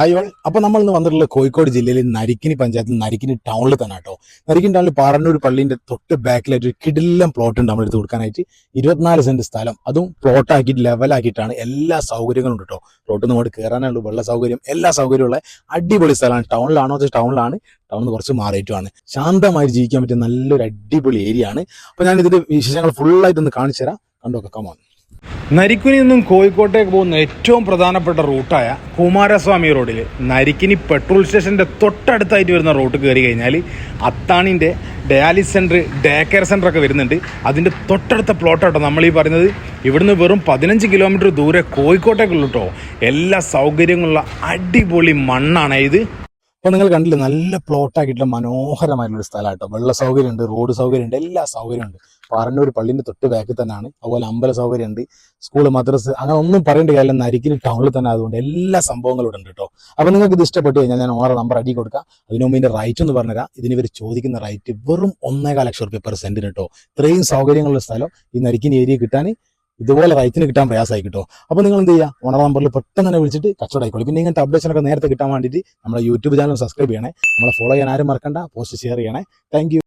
Hi all അപ്പോൾ നമ്മൾ ഇന്ന് വന്നിട്ടുള്ള കോഴിക്കോട് ജില്ലയിലെ നരിക്കിനി പഞ്ചായത്തിൽ നരിക്കിനി ടൗണിൽ തന്നെ കേട്ടോ. നരിക്കിനി ടൗണിൽ പാറന്നൂർ പള്ളീന്റെ തൊട്ട് ബാക്കിലായിട്ട് ഒരു കിടിലം പ്ലോട്ട് ഉണ്ട് നമ്മൾ എടുത്ത് കൊടുക്കാനായിട്ട്. ഇരുപത്തിനാല് സെന്റ് സ്ഥലം. അതും പ്ലോട്ട് ആക്കിയിട്ട് ലെവലാക്കിയിട്ടാണ് എല്ലാ സൗകര്യങ്ങളും ഉണ്ട് കേട്ടോ. പ്ലോട്ട് നമ്മൾ കയറാനുള്ള വെള്ള സൗകര്യം എല്ലാ സൗകര്യമുള്ള അടിപൊളി സ്ഥലമാണ്. ടൗണിലാണോ ടൗണിലാണ് ടൗണിൽ നിന്ന് കുറച്ച് മാറിയിട്ടുമാണ്. ശാന്തമായി ജീവിക്കാൻ പറ്റിയ നല്ലൊരു അടിപൊളി ഏരിയ ആണ്. അപ്പോൾ ഞാൻ ഇതിന്റെ വിശേഷങ്ങൾ ഫുള്ളായിട്ടൊന്ന് കാണിച്ചു തരാം കണ്ടോക്കെ കമോൺ നരിക്കുനി നിന്നും കോഴിക്കോട്ടേക്ക് പോകുന്ന ഏറ്റവും പ്രധാനപ്പെട്ട റൂട്ടായ കുമാരസ്വാമി റോഡിൽ നരിക്കിനി പെട്രോൾ സ്റ്റേഷന്റെ തൊട്ടടുത്തായിട്ട് വരുന്ന റൂട്ട് കയറി കഴിഞ്ഞാൽ അത്താണിന്റെ ഡയാലിസ് സെന്റർ ഡേ കെയർ സെന്ററൊക്കെ വരുന്നുണ്ട്. അതിന്റെ തൊട്ടടുത്ത പ്ലോട്ടാട്ടോ നമ്മൾ ഈ പറയുന്നത്. ഇവിടുന്ന് വെറും പതിനഞ്ച് കിലോമീറ്റർ ദൂരെ കോഴിക്കോട്ടേക്കുള്ളൂ കേട്ടോ. എല്ലാ സൗകര്യങ്ങളുള്ള അടിപൊളി മണ്ണാണ് ഇത്. അപ്പോൾ നിങ്ങൾ കണ്ടില്ലേ നല്ല പ്ലോട്ടാക്കിയിട്ടുള്ള മനോഹരമായിട്ടുള്ള ഒരു സ്ഥലം കേട്ടോ വെള്ള സൗകര്യമുണ്ട് റോഡ് സൗകര്യമുണ്ട് എല്ലാ സൗകര്യമുണ്ട്. പാറന്നൂർ പള്ളിന്റെ തൊട്ട് ബാക്കിൽ തന്നെയാണ് അതുപോലെ അമ്പല സൗകര്യമുണ്ട് സ്കൂൾ മദ്രസ് അങ്ങനെ ഒന്നും പറയേണ്ട കാര്യം നരിക്കിന് ടൗണിൽ തന്നെ അതുകൊണ്ട് എല്ലാ സംഭവങ്ങളും ഉണ്ട് കേട്ടോ. അപ്പോൾ നിങ്ങൾക്ക് ഇത് ഇഷ്ടപ്പെട്ട് കഴിഞ്ഞാൽ ഞാൻ ഓരോ നമ്പർ അടി കൊടുക്കാം. അതിനു മുമ്പ് ഇതിന്റെ റൈറ്റ് എന്ന് പറഞ്ഞുതരാം. ഇതിന് ഇവർ ചോദിക്കുന്ന റൈറ്റ് വെറും ഒന്നേകാൽ ലക്ഷം റുപ്യ പെർ സെന്റിന് കേട്ടോ. ഇത്രയും സൗകര്യങ്ങളുള്ള സ്ഥലം ഈ നരിക്കിന് ഏരിയ കിട്ടാൻ ഇതുപോലെ റൈറ്റിന് കിട്ടാൻ പ്രയാസമായി കിട്ടോ. അപ്പോൾ നിങ്ങൾ എന്ത് ചെയ്യുക ഓണർ നമ്പറിൽ പെട്ടെന്ന് തന്നെ വിളിച്ചിട്ട് കച്ചവടം പിന്നെ ഇങ്ങനത്തെ അപ്ഡേഷനൊക്കെ നേരത്തെ കിട്ടാൻ വേണ്ടിയിട്ട് നമ്മുടെ യൂട്യൂബ് ചാനൽ സബ്സ്ക്രൈബ് ചെയ്യണേ. നമ്മളെ ഫോളോ ചെയ്യാൻ ആരും മറക്കണ്ട. പോസ്റ്റ് ഷെയർ ചെയ്യണേ. താങ്ക്